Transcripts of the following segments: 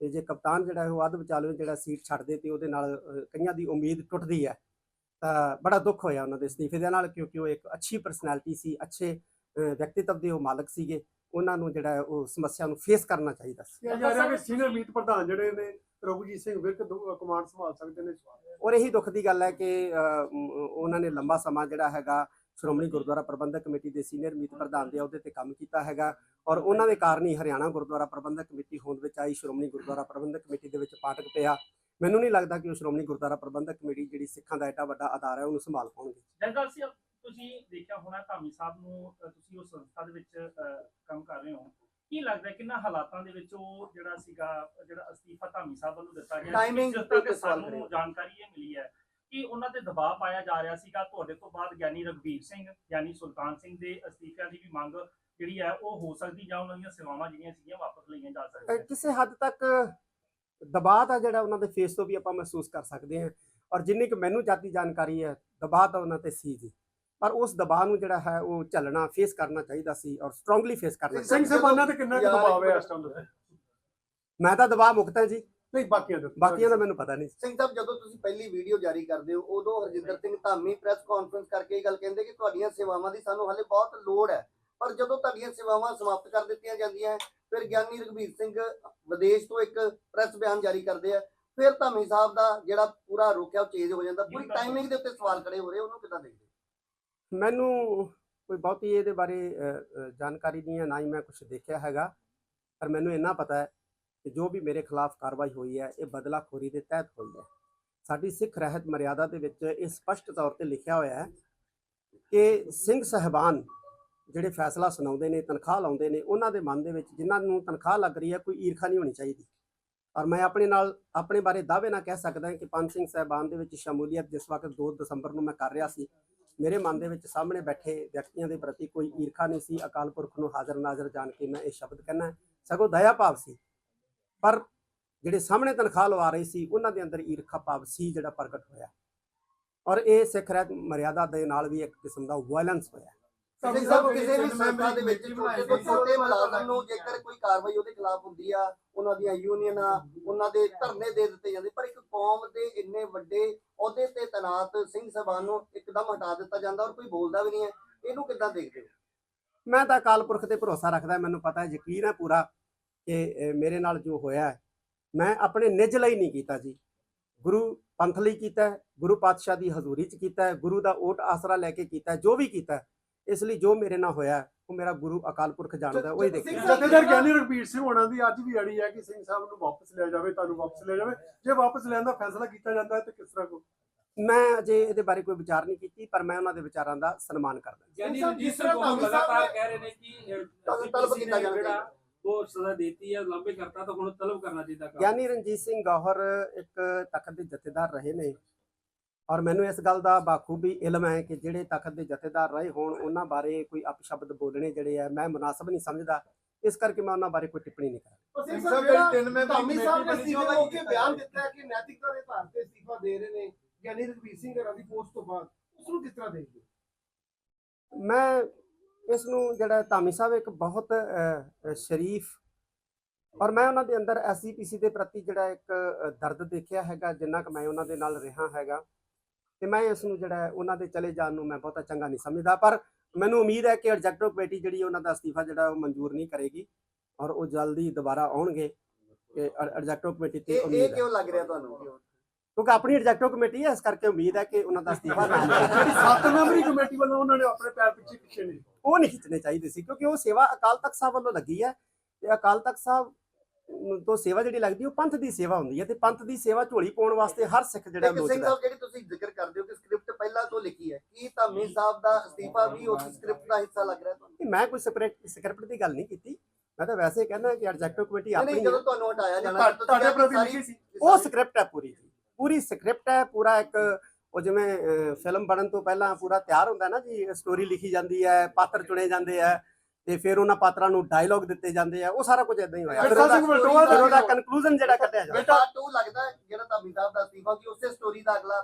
ਤੇ ਜੇ ਕਪਤਾਨ ਜਿਹੜਾ ਹੈ ਉਹ ਅੱਧ ਵਿਚਾਲੇ ਜਿਹੜਾ ਸੀਟ ਛੱਡ ਦੇ ਤੇ ਉਹਦੇ ਨਾਲ ਕਈਆਂ ਦੀ ਉਮੀਦ ਟੁੱਟਦੀ ਹੈ ਤਾਂ ਬੜਾ ਦੁੱਖ ਹੋਇਆ ਉਹਨਾਂ ਦੇ ਅਸਤੀਫੇ ਦੇ ਨਾਲ ਕਿਉਂਕਿ ਉਹ ਇੱਕ ਅੱਛੀ ਪਰਸਨੈਲਿਟੀ ਸੀ ਅੱਛੇ ਵਿਅਕਤੀਤਵ ਦੇ ਉਹ ਮਾਲਕ ਸੀਗੇ ਉਹਨਾਂ ਨੂੰ ਜਿਹੜਾ ਉਹ ਸਮੱਸਿਆ ਨੂੰ ਫੇਸ ਕਰਨਾ ਚਾਹੀਦਾ ਸੀ। ਕਿਹਾ ਜਾ ਰਿਹਾ ਕਿ ਸੀਨੀਅਰ ਮੀਤ ਪ੍ਰਧਾਨ ਜਿਹੜੇ ਨੇ ਰਘੁਜੀਤ ਸਿੰਘ ਵਿਰਕ ਕਮਾਂਡ ਸੰਭਾਲ ਸਕਦੇ ਨੇ। ਔਰ ਇਹੀ ਦੁੱਖ ਦੀ ਗੱਲ ਹੈ ਕਿ ਉਹਨਾਂ ਨੇ ਲੰਬਾ ਸਮਾਂ ਜਿਹੜਾ ਹੈਗਾ ਸ਼੍ਰੋਮਣੀ ਗੁਰਦੁਆਰਾ ਪ੍ਰਬੰਧਕ ਕਮੇਟੀ ਦੇ ਸੀਨੀਅਰ ਮੀਤ ਪ੍ਰਧਾਨ ਦੇ ਅਹੁਦੇ ਤੇ ਕੰਮ ਕੀਤਾ ਹੈਗਾ ਔਰ ਉਹਨਾਂ ਦੇ ਕਾਰਨ ਹੀ ਹਰਿਆਣਾ ਗੁਰਦੁਆਰਾ ਪ੍ਰਬੰਧਕ ਕਮੇਟੀ ਹੋਂਦ ਵਿੱਚ ਆਈ ਸ਼੍ਰੋਮਣੀ ਗੁਰਦੁਆਰਾ ਪ੍ਰਬੰਧਕ ਕਮੇਟੀ ਦੇ ਵਿੱਚ ਪਾਟਕ ਪਿਆ। ਮੈਨੂੰ ਨਹੀਂ ਲੱਗਦਾ ਕਿ ਉਹ ਸ਼੍ਰੋਮਣੀ ਗੁਰਦੁਆਰਾ ਪ੍ਰਬੰਧਕ ਕਮੇਟੀ ਜਿਹੜੀ ਸਿੱਖਾਂ ਦਾ ਐਡਾ ਵੱਡਾ ਆਧਾਰ ਹੈ ਉਹਨੂੰ ਸੰਭਾਲ ਪਾਉਣਗੇ। ਜੰਗਲ ਸਿੰਘ ਤੁਸੀਂ ਦੇਖਿਆ ਹੋਣਾ ਧਾਮੀ ਸਾਹਿਬ ਨੂੰ ਤੁਸੀਂ ਉਸ ਸੰਸਥਾ ਦੇ ਵਿੱਚ ਕੰਮ ਕਰ ਰਹੇ ਹੋ। ਕੀ ਲੱਗਦਾ ਕਿੰਨਾ ਹਾਲਾਤਾਂ ਦੇ ਵਿੱਚ ਉਹ ਜਿਹੜਾ ਸੀਗਾ ਜਿਹੜਾ ਅਸਤੀਫਾ ਧਾਮੀ ਸਾਹਿਬ ਵੱਲੋਂ ਦਿੱਤਾ ਗਿਆ ਜਿਸ ਤਰ੍ਹਾਂ ਤੇ ਕਿ ਸਵਾਲ ਸਾਨੂੰ। ਜਾਣਕਾਰੀ ਇਹ ਮਿਲੀ ਹੈ? ਕਿ ਉਹਨਾਂ ਤੇ ਦਬਾਅ ਪਾਇਆ ਜਾ ਰਿਹਾ ਸੀਗਾ। ਤੁਹਾਡੇ ਤੋਂ ਬਾਅਦ ਗਿਆਨੀ ਰਘਬੀਰ ਸਿੰਘ ਗਿਆਨੀ ਸੁਲਤਾਨ ਸਿੰਘ ਦੇ ਅਸਤੀਫਿਆਂ ਦੀ ਵੀ ਮੰਗ ਜਿਹੜੀ ਹੈ ਉਹ ਹੋ ਸਕਦੀ ਜਾਂ ਉਹਨਾਂ ਦੀਆਂ ਸੇਵਾਵਾਂ ਜਿਹੜੀਆਂ ਸੀਗੀਆਂ ਵਾਪਸ ਲਈਆਂ ਜਾ ਸਕਦੀਆਂ ਕਿਸੇ ਹੱਦ ਤੱਕ ਦਬਾਅ ਤਾਂ ਜਿਹੜਾ ਉਹਨਾਂ ਦੇ ਫੇਸ ਤੋਂ ਵੀ ਆਪਾਂ ਮਹਿਸੂਸ ਕਰ ਸਕਦੇ ਹਾਂ। ਔਰ ਜਿੰਨੀ ਕਿ ਮੈਨੂੰ ਜਾਤੀ ਜਾਣਕਾਰੀ ਹੈ ਦਬਾਅ ਤਾਂ ਉਹਨਾਂ ਤੇ ਸੀ ਜੀ। ਪਰ ਉਸ ਦਬਾਅ ਨੂੰ ਜਿਹੜਾ ਹੈ ਉਹ ਝੱਲਣਾ ਫੇਸ ਕਰਨਾ ਚਾਹੀਦਾ ਸੀ ਔਰ ਸਟਰੋਂਗਲੀ ਫੇਸ ਕਰਨਾ ਸਿੰਘ ਸਾਹਿਬਾਨਾਂ ਤੇ ਕਿੰਨਾ ਦਬਾਅ ਹੈ ਇਸ ਟਾਈਮ ਤੇ ਮੈਂ ਤਾਂ ਦਬਾਅ ਮੁਕਤ ਹਾਂ ਜੀ। ਨਹੀਂ ਬਾਕੀਆਂ ਦੇ ਬਾਕੀਆਂ ਦਾ ਮੈਨੂੰ ਪਤਾ ਨਹੀਂ ਸਿੰਘ ਸਾਹਿਬ ਜਦੋਂ ਤੁਸੀਂ ਪਹਿਲੀ ਵੀਡੀਓ ਜਾਰੀ ਕਰਦੇ ਹੋ ਉਦੋਂ ਹਰਜਿੰਦਰ ਸਿੰਘ ਧਾਮੀ ਪ੍ਰੈਸ ਕਾਨਫਰੰਸ ਕਰਕੇ ਇਹ ਗੱਲ ਕਹਿੰਦੇ ਕਿ ਤੁਹਾਡੀਆਂ ਸੇਵਾਵਾਂ ਦੀ ਸਾਨੂੰ ਹਲੇ ਬਹੁਤ ਲੋੜ ਹੈ। ਪਰ ਜਦੋਂ ਤੁਹਾਡੀਆਂ ਸੇਵਾਵਾਂ ਸਮਾਪਤ ਕਰ ਦਿੱਤੀਆਂ ਜਾਂਦੀਆਂ ਫਿਰ ਗਿਆਨੀ ਰਘਬੀਰ ਸਿੰਘ ਵਿਦੇਸ਼ ਤੋਂ ਇੱਕ ਪ੍ਰੈਸ ਬਿਆਨ ਜਾਰੀ ਕਰਦੇ ਆ। ਫਿਰ ਧਾਮੀ ਸਾਹਿਬ ਦਾ ਜਿਹੜਾ ਪੂਰਾ ਰੋਕਿਆ ਉਹ ਚੇਂਜ ਹੋ ਜਾਂਦਾ। ਪੂਰੀ ਟਾਈਮਿੰਗ ਦੇ ਉੱਤੇ ਸਵਾਲ ਖੜੇ ਹੋ ਰਹੇ ਉਹਨੂੰ ਕਿਦਾਂ ਦੇਖਦੇ? ਮੈਨੂੰ ਕੋਈ ਬਹੁਤੀ ਇਹਦੇ ਬਾਰੇ ਜਾਣਕਾਰੀ ਨਹੀਂ ਹੈ ਨਾ ਹੀ ਮੈਂ ਕੁਝ ਦੇਖਿਆ ਹੈਗਾ। ਪਰ ਮੈਨੂੰ ਇੰਨਾ ਪਤਾ ਹੈ ਕਿ ਜੋ ਵੀ ਮੇਰੇ ਖਿਲਾਫ ਕਾਰਵਾਈ ਹੋਈ ਹੈ, ਇਹ ਬਦਲਾਖੋਰੀ ਦੇ ਤਹਿਤ ਹੋਈ ਹੈ। ਸਾਡੀ ਸਿੱਖ ਰਹਿਤ ਮਰਿਆਦਾ ਦੇ ਵਿੱਚ ਇਹ ਸਪਸ਼ਟ ਤੌਰ ਤੇ ਲਿਖਿਆ ਹੋਇਆ ਹੈ ਕਿ ਸਿੰਘ ਸਹਿਬਾਨ ਜਿਹੜੇ ਫੈਸਲਾ ਸੁਣਾਉਂਦੇ ਨੇ, ਤਨਖਾਹ ਲਾਉਂਦੇ ਨੇ, ਉਹਨਾਂ ਦੇ ਮਨ ਦੇ ਵਿੱਚ ਜਿਨ੍ਹਾਂ ਨੂੰ ਤਨਖਾਹ ਲੱਗ ਰਹੀ ਹੈ, ਕੋਈ ਈਰਖਾ ਨਹੀਂ ਹੋਣੀ ਚਾਹੀਦੀ। ਔਰ ਮੈਂ ਆਪਣੇ ਨਾਲ ਆਪਣੇ ਬਾਰੇ ਦਾਅਵੇ ਨਾਲ ਕਹਿ ਸਕਦਾ ਕਿ ਪੰਜ ਸਿੰਘ ਸਹਿਬਾਨ ਦੇ ਵਿੱਚ ਸ਼ਮੂਲੀਅਤ ਜਿਸ ਵਕਤ 2 ਦਸੰਬਰ ਨੂੰ ਮੈਂ ਕਰ ਰਿਹਾ ਸੀ, ਮੇਰੇ ਮਨ ਦੇ ਵਿੱਚ ਸਾਹਮਣੇ ਬੈਠੇ ਵਿਅਕਤੀਆਂ ਦੇ ਪ੍ਰਤੀ ਕੋਈ ਈਰਖਾ ਨਹੀਂ ਸੀ। ਅਕਾਲ ਪੁਰਖ ਨੂੰ ਹਾਜ਼ਰ ਨਾਜ਼ਰ ਜਾਣ ਕੇ ਮੈਂ ਇਹ ਸ਼ਬਦ ਕਹਿਣਾ ਸਗੋਂ ਦਇਆ ਭਾਵ ਸੀ ਪਰ ਜਿਹੜੇ ਸਾਹਮਣੇ ਤਨਖਾਹ ਲਵਾ ਰਹੇ ਸੀ ਉਹਨਾਂ ਦੇ ਅੰਦਰ ਈਰਖਾ ਭਾਵ ਸੀ ਜਿਹੜਾ ਪ੍ਰਗਟ ਹੋਇਆ। ਔਰ ਇਹ ਸਿੱਖ ਰਹਿਤ ਮਰਿਆਦਾ ਦੇ ਨਾਲ ਵੀ ਇੱਕ ਕਿਸਮ ਦਾ ਵਾਇਲੈਂਸ ਹੋਇਆ। ਸਿੰਘ ਸਾਹਿਬ ਕਿਸੇ ਵੀ ਸੰਸਥਾ ਦੇ ਵਿੱਚ ਛੋਟੇ ਤੋਂ ਛੋਟੇ ਮੁਲਾਜ਼ਮ ਨੂੰ ਜੇਕਰ ਕੋਈ ਕਾਰਵਾਈ ਉਹਦੇ ਖਿਲਾਫ ਹੁੰਦੀ ਆ ਉਹਨਾਂ ਦੀਆਂ ਯੂਨੀਅਨਾਂ ਉਹਨਾਂ ਦੇ ਧਰਨੇ ਦੇ ਦਿੱਤੇ ਜਾਂਦੇ। ਪਰ ਇੱਕ ਕੌਮ ਦੇ ਇੰਨੇ ਵੱਡੇ ਅਹੁਦੇ ਤੇ ਤੈਨਾਤ ਸਿੰਘ ਸਭਾ ਨੂੰ ਇੱਕਦਮ ਹਟਾ ਦਿੱਤਾ ਜਾਂਦਾ ਔਰ ਕੋਈ ਬੋਲਦਾ ਵੀ ਨਹੀਂ ਹੈ। ਇਹਨੂੰ ਕਿੱਦਾਂ ਦੇਖਦੇ ਹੋ? ਮੈਂ ਤਾਂ ਅਕਾਲ ਪੁਰਖ ਤੇ ਭਰੋਸਾ ਰੱਖਦਾ ਮੈਨੂੰ ਪਤਾ ਹੈ ਯਕੀਨ ਹੈ ਪੂਰਾ ਕਿ ਮੇਰੇ ਨਾਲ ਜੋ ਹੋਇਆ ਹੈ, ਮੈਂ ਆਪਣੇ ਨਿੱਜ ਲਈ ਨਹੀਂ ਕੀਤਾ ਜੀ। ਗੁਰੂ ਪੰਥ ਲਈ ਕੀਤਾ ਹੈ, ਗੁਰੂ ਪਾਤਸ਼ਾਹ ਦੀ ਹਜ਼ੂਰੀ 'ਚ ਕੀਤਾ ਹੈ, ਗੁਰੂ ਦਾ ਓਟ ਆਸਰਾ ਲੈ ਕੇ ਕੀਤਾ ਹੈ, ਜੋ ਵੀ ਕੀਤਾ ਹੈ, ਇਸ ਲਈ ਜੋ ਮੇਰੇ ਨਾਲ ਹੋਇਆ ਉਹ ਮੇਰਾ ਗੁਰੂ ਅਕਾਲ ਪੁਰਖ ਜਾਣਦਾ ਹੈ, ਉਹ ਹੀ ਦੇਖਦਾ ਹੈ। ਜਥੇਦਾਰ ਗਿਆਨੀ ਰਘਬੀਰ ਸਿੰਘ ਹੋਣਾ ਦੀ ਅੱਜ ਵੀ ਅੜੀ ਹੈ ਕਿ ਸਿੰਘ ਸਾਹਿਬ ਨੂੰ ਵਾਪਸ ਲਿਆ ਜਾਵੇ ਤੁਹਾਨੂੰ ਵਾਪਸ ਲਿਆ ਜਾਵੇ। ਜੇ ਵਾਪਸ ਲੈਣ ਦਾ ਫੈਸਲਾ ਕੀਤਾ ਜਾਂਦਾ ਹੈ ਤਾਂ ਕਿਸ ਤਰ੍ਹਾਂ ਕੋ ਮੈਂ ਅਜੇ ਇਹਦੇ ਬਾਰੇ ਕੋਈ ਵਿਚਾਰ ਨਹੀਂ ਕੀਤੀ ਪਰ ਮੈਂ ਉਹਨਾਂ ਦੇ ਵਿਚਾਰਾਂ ਦਾ ਸਨਮਾਨ ਕਰਦਾ ਸਾਹਿਬ, ਰਣਜੀਤ ਜਿਸ ਸਿੰਘ ਕੋਲ ਲਗਾਤਾਰ ਕਹਿ ਰਹੇ ਨੇ ਕਿ ਤਲਬ- ਕੀਤਾ ਜਿਹੜਾ ਉਹ ਸਜ਼ਾ ਦਿੱਤੀ ਹੈ ਲੰਬੇ ਕਰਤਾ ਤਾਂ ਹੁਣ ਤਲਬ ਕਰਨਾ ਚਾਹੀਦਾ ਕੰਮ। ਗਿਆਨੀ ਰਣਜੀਤ ਸਿੰਘ ਗੌਹਰ ਇੱਕ ਤਖਤ ਦੇ ਜਥੇਦਾਰ ਰਹੇ ਨੇ। ਔਰ ਮੈਨੂੰ ਇਸ ਗੱਲ ਦਾ ਬਾਖੂਬੀ ਇਲਮ ਹੈ ਕਿ ਜਿਹੜੇ ਤਖਤ ਦੇ ਜਥੇਦਾਰ ਰਹੇ ਹੋਣ ਉਹਨਾਂ ਬਾਰੇ ਕੋਈ ਅਪਸ਼ਬਦ ਬੋਲਣੇ ਜਿਹੜੇ ਆ ਮੈਂ ਮੁਨਾਸਬ ਨਹੀਂ ਸਮਝਦਾ। ਇਸ ਕਰਕੇ ਮੈਂ ਉਹਨਾਂ ਬਾਰੇ ਕੋਈ ਟਿੱਪਣੀ ਨਹੀਂ ਕਰਾਂ ਸਿੰਘ ਸਿੰਘ ਸਾਹਿਬ ਸਾਹਿਬ ਜਿਹੜਾ ਤਿੰਨ ਮੈਂਬਰੀ ਧਾਮੀ ਸਾਹਿਬ ਨੇ ਕਮੇਟੀ ਅਸਤੀਫੇ ਬਣੀ ਹੋ। ਕੇ ਬਿਆਨ ਦਿੱਤਾ ਹੈ ਕਿ ਨੈਤਿਕਤਾ ਦੇ ਆਧਾਰ ਤੇ ਅਸਤੀਫਾ ਦੇ ਰਹੇ ਨੇ ਗਿਆਨੀ ਰਘਬੀਰ ਸਿੰਘ ਹਰਾਂ ਦੀ ਪੋਸਟ ਤੋਂ ਬਾਅਦ ਉਸ ਨੂੰ ਕਿਸ ਤਰ੍ਹਾਂ ਦੇਖਦੇ ਹੋ? ਮੈਂ ਇਸ ਨੂੰ ਜਿਹੜਾ ਧਾਮੀ ਸਾਹਿਬ ਇੱਕ ਬਹੁਤ ਸ਼ਰੀਫ ਔਰ ਮੈਂ ਉਹਨਾਂ ਦੇ ਅੰਦਰ ਐਸਜੀਪੀਸੀ ਦੇ ਪ੍ਰਤੀ ਜਿਹੜਾ ਇੱਕ ਦਰਦ ਦੇਖਿਆ ਹੈਗਾ ਜਿੰਨਾ ਕਿ ਮੈਂ ਉਹਨਾਂ ਦੇ ਨਾਲ ਰਿਹਾ ਹੈਗਾ ਤੇ ਮੈਂ ਇਸ ਨੂੰ ਜਿਹੜਾ ਉਹਨਾਂ ਦੇ ਚਲੇ ਜਾਣ ਨੂੰ ਮੈਂ ਬਹੁਤਾ ਚੰਗਾ ਨਹੀਂ ਸਮਝਦਾ ਪਰ ਮੈਨੂੰ ਉਮੀਦ ਹੈ ਕਿ ਐਗਜ਼ੈਕਟਿਵ ਕਮੇਟੀ ਜਿਹੜੀ ਉਹਨਾਂ ਦਾ ਅਸਤੀਫਾ ਜਿਹੜਾ ਉਹ ਮਨਜ਼ੂਰ ਨਹੀਂ ਕਰੇਗੀ ਔਰ ਉਹ ਜਲਦੀ ਦੁਬਾਰਾ ਆਉਣਗੇ ਕਿ ਐਗਜ਼ੈਕਟਿਵ ਕਮੇਟੀ ਤੇ ਇਹ ਕਿਉਂ ਲੱਗ ਰਿਹਾ ਤੁਹਾਨੂੰ? ਕਿਉਂਕਿ ਆਪਣੀ ਐਗਜ਼ੈਕਟਿਵ ਕਮੇਟੀ ਹੈ ਇਸ ਕਰਕੇ ਉਮੀਦ ਹੈ ਕਿ ਉਹਨਾਂ ਦਾ ਅਸਤੀਫਾ ਨਾ। ਜਿਹੜੀ ਸੱਤ ਮੈਂਬਰੀ ਕਮੇਟੀ ਵੱਲੋਂ ਉਹਨਾਂ ਨੇ ਆਪਣੇ ਪੈਰ ਪਿੱਛੇ ਪਿੱਛੇ ਨਹੀਂ ਉਹ ਨਹੀਂ ਖਿੱਚਣੇ ਚਾਹੀਦੇ ਸੀ ਕਿਉਂਕਿ ਉਹ ਸੇਵਾ ਅਕਾਲ ਤਖਤ ਸਾਹਿਬ ਵੱਲੋਂ ਲੱਗੀ ਹੈ ਤੇ ਅਕਾਲ ਤਖਤ ਸਾਹਿਬ ਤੋਂ ਸੇਵਾ ਜਿਹੜੀ ਲੱਗਦੀ ਉਹ ਪੰਥ ਦੀ ਸੇਵਾ ਹੁੰਦੀ ਹੈ ਤੇ ਪੰਥ ਦੀ ਸੇਵਾ ਝੋਲੀ ਪਾਉਣ ਵਾਸਤੇ ਹਰ ਸਿੱਖ ਜਿਹੜਾ ਸਿੰਘ ਲੋਚਦਾ ਹੈ। ਸਾਹਿਬ ਜਿਹੜੀ ਤੁਸੀਂ ਜ਼ਿਕਰ ਕਰਦੇ ਹੋ ਕਿ ਸਕ੍ਰਿਪਟ ਪਹਿਲਾਂ ਤੋਂ ਲਿਖੀ ਹੈ ਕੀ ਧਾਮੀ ਸਾਹਿਬ ਦਾ ਅਸਤੀਫਾ ਵੀ ਉਸ ਸਕ੍ਰਿਪਟ ਦਾ ਹਿੱਸਾ ਲੱਗ ਰਿਹਾ ਤੁਹਾਨੂੰ ਮੈਂ ਕੋਈ ਸਕ੍ਰਿਪਟ ਸਕ੍ਰਿਪਟ ਦੀ ਗੱਲ ਨਹੀਂ ਕੀਤੀ ਮੈਂ ਤਾਂ ਵੈਸੇ ਕਹਿੰਦਾ ਕਿ ਐਗਜ਼ੈਕਟਿਵ ਕਮੇਟੀ ਆਪਣੀ ਨਹੀਂ। ਜਦੋਂ ਤੁਹਾਨੂੰ ਹਟਾਇਆ ਜਾਣਾ ਤੁਹਾਡੇ ਪ੍ਰਤੀ ਲਿਖੀ ਸੀ ਉਹ ਸਕ੍ਰਿਪਟ ਹੈ ਪੂਰੀ ਜੀ ਪੂਰੀ ਸਕ੍ਰਿਪਟ ਹੈ ਪੂਰਾ ਇੱਕ ਉਹ ਜਿਵੇਂ ਫਿਲਮ ਬਣਨ ਤੋਂ ਪਹਿਲਾਂ ਪੂਰਾ ਤਿਆਰ ਹੁੰਦਾ ਨਾ ਜੀ ਸਟੋਰੀ ਲਿਖੀ ਜਾਂਦੀ ਹੈ ਪਾਤਰ ਚੁਣੇ ਜਾਂਦੇ ਆ ਤੇ ਫਿਰ ਉਹਨਾਂ ਪਾਤਰਾਂ ਨੂੰ ਡਾਇਲੌਗ ਦਿੱਤੇ ਜਾਂਦੇ ਆ ਉਹ ਸਾਰਾ ਕੁਝ ਇਦਾਂ ਹੀ ਹੋਇਆ। ਫਿਰ ਉਹਦਾ ਕਨਕਲੂਜਨ ਜਿਹੜਾ ਕੱਢਿਆ ਜਾਂਦਾ ਬੇਟਾ 2 ਲੱਗਦਾ ਜਿਹੜਾ ਧਾਮੀ ਸਾਹਿਬ ਦਾ ਅਸਤੀਫਾ ਕਿ ਉਸੇ ਸਟੋਰੀ ਦਾ ਅਗਲਾ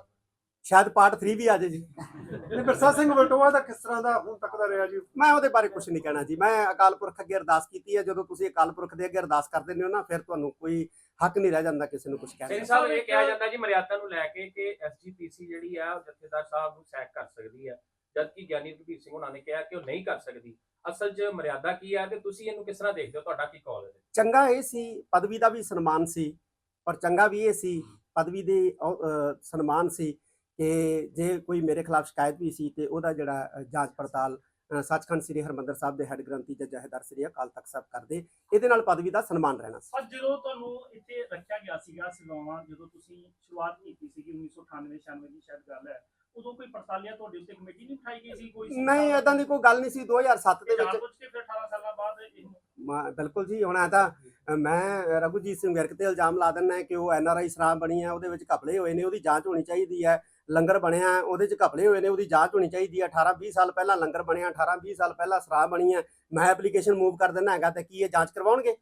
ਸ਼ਾਇਦ ਪਾਰਟ 3 ਵੀ ਆ ਜਾਏ ਜੀ। ਨਹੀਂ ਬਿਰਸਾ ਸਿੰਘ ਵਲਟੋਆ ਦਾ ਕਿਸ ਤਰ੍ਹਾਂ ਦਾ ਹੁਣ ਤੱਕ ਦਾ ਰਿਹਾ ਜੀ? ਮੈਂ ਉਹਦੇ ਬਾਰੇ ਕੁਝ ਨਹੀਂ ਕਹਿਣਾ ਜੀ। ਮੈਂ ਅਕਾਲ ਪੁਰਖ ਅੱਗੇ ਅਰਦਾਸ ਕੀਤੀ ਹੈ। ਜਦੋਂ ਤੁਸੀਂ ਅਕਾਲ ਪੁਰਖ ਦੇ ਅੱਗੇ ਅਰਦਾਸ ਕਰਦੇ ਨੇ ਹੋ ਨਾ ਫਿਰ ਤੁਹਾਨੂੰ ਕੋਈ ਹੱਕ ਨਹੀਂ ਰਹਿ ਜਾਂਦਾ ਕਿਸੇ ਨੂੰ ਕੁਝ ਕਹਿਣ ਸਿੰਘ ਦਾ ਸਾਹਿਬ ਇਹ ਕਿਹਾ ਜਾਂਦਾ ਜੀ ਮਰਿਆਦਾ ਨੂੰ ਲੈ ਕੇ ਕਿ ਐਸਜੀਪੀਸੀ ਜਿਹੜੀ ਆ ਉਹ ਜਥੇਦਾਰ ਸਾਹਿਬ ਨੂੰ ਸੈਕ ਕਰ ਸਕਦੀ ਹੈ ਜਦਕਿ ਗਿਆਨੀ ਰਘਬੀਰ ਸਿੰਘ ਉਹਨਾਂ ਨੇ ਕਿਹਾ ਕਿ ਉਹ ਨਹੀਂ ਕਰ ਸਕਦੀ। ਅਸਲ 'ਚ ਮਰਿਆਦਾ ਕੀ ਆ ਤੇ ਤੁਸੀਂ ਇਹਨੂੰ ਕਿਸ ਤਰ੍ਹਾਂ ਦੇਖਦੇ ਹੋ? ਤੁਹਾਡਾ ਕੀ ਕਾਲ ਹੈ? ਚੰਗਾ ਇਹ ਸੀ ਪਦਵੀ ਦਾ ਵੀ ਸਨਮਾਨ ਸੀ। ਪਰ ਚੰਗਾ ਵੀ ਇਹ ਸੀ ਪਦਵੀ ਦੇ ਸਨਮਾਨ ਸੀ। ਕਿ ਜੇ ਕੋਈ ਮੇਰੇ ਖਿਲਾਫ ਸ਼ਿਕਾਇਤ ਵੀ ਸੀ ਤੇ ਉਹਦਾ ਜਿਹੜਾ ਜਾਂਚ ਪੜਤਾਲ ਸੱਚਖੰਡ ਸ੍ਰੀ ਹਰਮੰਦਰ ਸਾਹਿਬ ਦੇ ਹੈੱਡ ਗ੍ਰੰਥੀ ਜਾਂ ਜਹੇਦਾਰ ਸ੍ਰੀ ਅਕਾਲ ਤਖਤ ਸਾਹਿਬ ਕਰਦੇ ਇਹਦੇ ਨਾਲ ਪਦਵੀ ਦਾ ਸਨਮਾਨ ਰਹਿਣਾ ਸੀ। ਪਰ ਜਦੋਂ ਤੁਹਾਨੂੰ ਇੱਥੇ ਰੱਖਿਆ ਗਿਆ ਸੀਗਾ ਸੇਵਾਵਾਂ ਜਦੋਂ ਤੁਸੀਂ ਸ਼ੁਰੂਆਤ ਕੀਤੀ ਸੀਗੀ 1998 96 ਦੀ ਸ਼ਾਇਦ ਗੱਲ ਹੈ ਉਦੋਂ ਕੋਈ ਪੜਤਾਲੀਆ ਤੁਹਾਡੇ ਉੱਤੇ ਕਮੇਟੀ ਨਹੀਂ ਉਠਾਈ ਗਈ ਸੀ ਕੋਈ ਨਹੀਂ ਇਦਾਂ ਦੀ ਕੋਈ ਗੱਲ ਨਹੀਂ ਸੀ 2007 ਦੇ ਵਿੱਚ ਫਿਰ 18 ਸਾਲਾਂ ਬਾਅਦ ਇਹਨੂੰ ਮੈਂ- ਬਿਲਕੁਲ ਜੀ ਹੁਣ ਆ ਤਾਂ ਮੈਂ ਰਘੁਜੀਤ ਸਿੰਘ ਵਿਰਕ ਤੇ ਇਲਜ਼ਾਮ ਲਾ ਦਿੰਦਾ ਕਿ ਉਹ ਐਨ ਆਰ ਆਈ ਸ਼ਰਾਬ ਬਣੀ ਹੈ ਉਹਦੇ ਵਿੱਚ ਘਪਲੇ ਹੋਏ ਨੇ ਉਹਦੀ ਜਾਂਚ ਹੋਣੀ ਚਾਹੀਦੀ ਹੈ ਲੰਗਰ ਬਣਿਆ ਉਹਦੇ 'ਚ ਘਪਲੇ ਹੋਏ ਨੇ, ਉਹਦੀ ਜਾਂਚ ਹੋਣੀ ਚਾਹੀਦੀ ਹੈ। 18 20 ਸਾਲ ਪਹਿਲਾਂ ਲੰਗਰ ਬਣਿਆ 18 20 ਸਾਲ ਪਹਿਲਾਂ ਸ਼ਰਾਬ ਬਣੀ ਹੈ। ਮੈਂ ਐਪਲੀਕੇਸ਼ਨ ਮੂਵ ਕਰ ਦਿੰਦਾ ਹੈਗਾ ਤੇ ਕੀ ਇਹ ਜਾਂਚ ਕਰਵਾਉਣਗੇ?